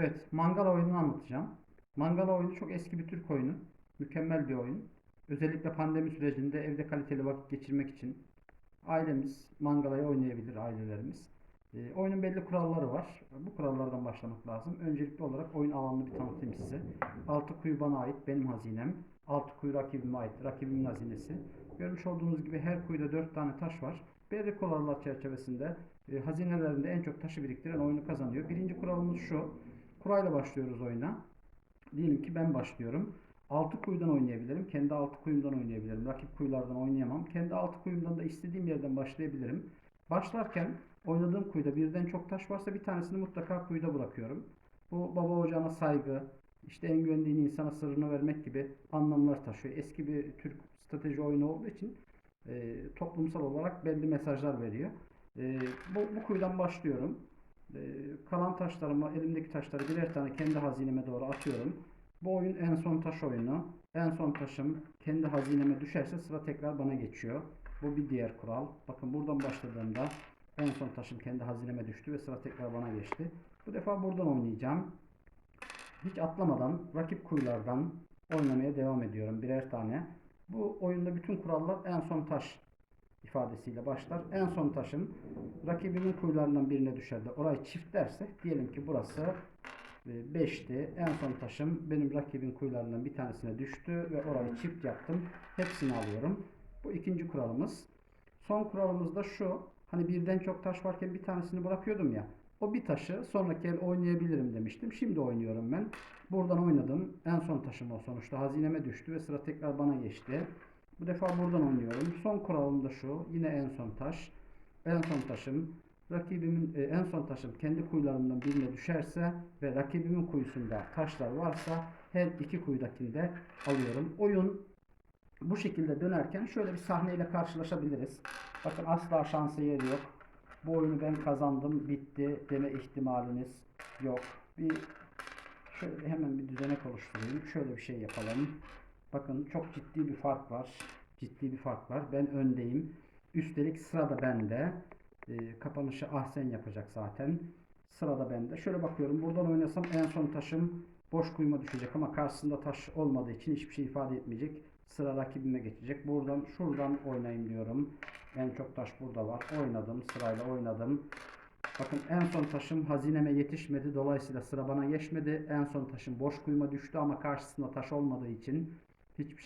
Evet, Mangala oyununu anlatacağım. Mangala oyunu çok eski bir Türk oyunu. Mükemmel bir oyun. Özellikle pandemi sürecinde evde kaliteli vakit geçirmek için ailemiz Mangala'yı oynayabilir, ailelerimiz. Ee, oyunun belli kuralları var. Bu kurallardan başlamak lazım. Öncelikli olarak oyun alanını bir tanıtayım size. Altı kuyu bana ait, benim hazinem. Altı kuyu rakibime ait, rakibimin hazinesi. Görmüş olduğunuz gibi her kuyuda dört tane taş var. Belli kurallar çerçevesinde e, hazinelerinde en çok taşı biriktiren oyunu kazanıyor. Birinci kuralımız şu. Kurayla başlıyoruz oyuna. Diyelim ki ben başlıyorum. Altı kuyudan oynayabilirim. Kendi altı kuyumdan oynayabilirim. Rakip kuyulardan oynayamam. Kendi altı kuyumdan da istediğim yerden başlayabilirim. Başlarken oynadığım kuyuda birden çok taş varsa bir tanesini mutlaka kuyuda bırakıyorum. Bu baba ocağına saygı, işte en güvendiğin insana sırrını vermek gibi anlamlar taşıyor. Eski bir Türk strateji oyunu olduğu için e, toplumsal olarak belli mesajlar veriyor. E, bu, bu kuyudan başlıyorum. E, kalan taşlarımı, elimdeki taşları birer tane kendi hazineme doğru atıyorum. Bu oyun en son taş oyunu. En son taşım kendi hazineme düşerse sıra tekrar bana geçiyor. Bu bir diğer kural. Bakın buradan başladığımda en son taşım kendi hazineme düştü ve sıra tekrar bana geçti. Bu defa buradan oynayacağım. Hiç atlamadan rakip kuyulardan oynamaya devam ediyorum birer tane. Bu oyunda bütün kurallar en son taş ifadesiyle başlar. En son taşım rakibimin kuyularından birine düşer de orayı çiftlerse diyelim ki burası 5'ti. En son taşım benim rakibin kuyularından bir tanesine düştü ve orayı çift yaptım. Hepsini alıyorum. Bu ikinci kuralımız. Son kuralımız da şu. Hani birden çok taş varken bir tanesini bırakıyordum ya. O bir taşı sonraki el oynayabilirim demiştim. Şimdi oynuyorum ben. Buradan oynadım. En son taşım o sonuçta. Hazineme düştü ve sıra tekrar bana geçti. Bu defa buradan oynuyorum. Son kuralım da şu. Yine en son taş. En son taşım rakibimin e, en son taşım kendi kuyularımdan birine düşerse ve rakibimin kuyusunda taşlar varsa her iki kuyudakini de alıyorum. Oyun bu şekilde dönerken şöyle bir sahneyle karşılaşabiliriz. Bakın asla şansı yeri yok. Bu oyunu ben kazandım, bitti deme ihtimaliniz yok. Bir şöyle hemen bir düzenek oluşturayım. Şöyle bir şey yapalım. Bakın çok ciddi bir fark var. Ciddi bir fark var. Ben öndeyim. Üstelik sırada bende. E, kapanışı Ahsen yapacak zaten. Sırada bende. Şöyle bakıyorum. Buradan oynasam en son taşım boş kuyuma düşecek ama karşısında taş olmadığı için hiçbir şey ifade etmeyecek. Sıra rakibime geçecek. Buradan şuradan oynayayım diyorum. En çok taş burada var. Oynadım. Sırayla oynadım. Bakın en son taşım hazineme yetişmedi. Dolayısıyla sıra bana geçmedi. En son taşım boş kuyuma düştü ama karşısında taş olmadığı için hiçbir şey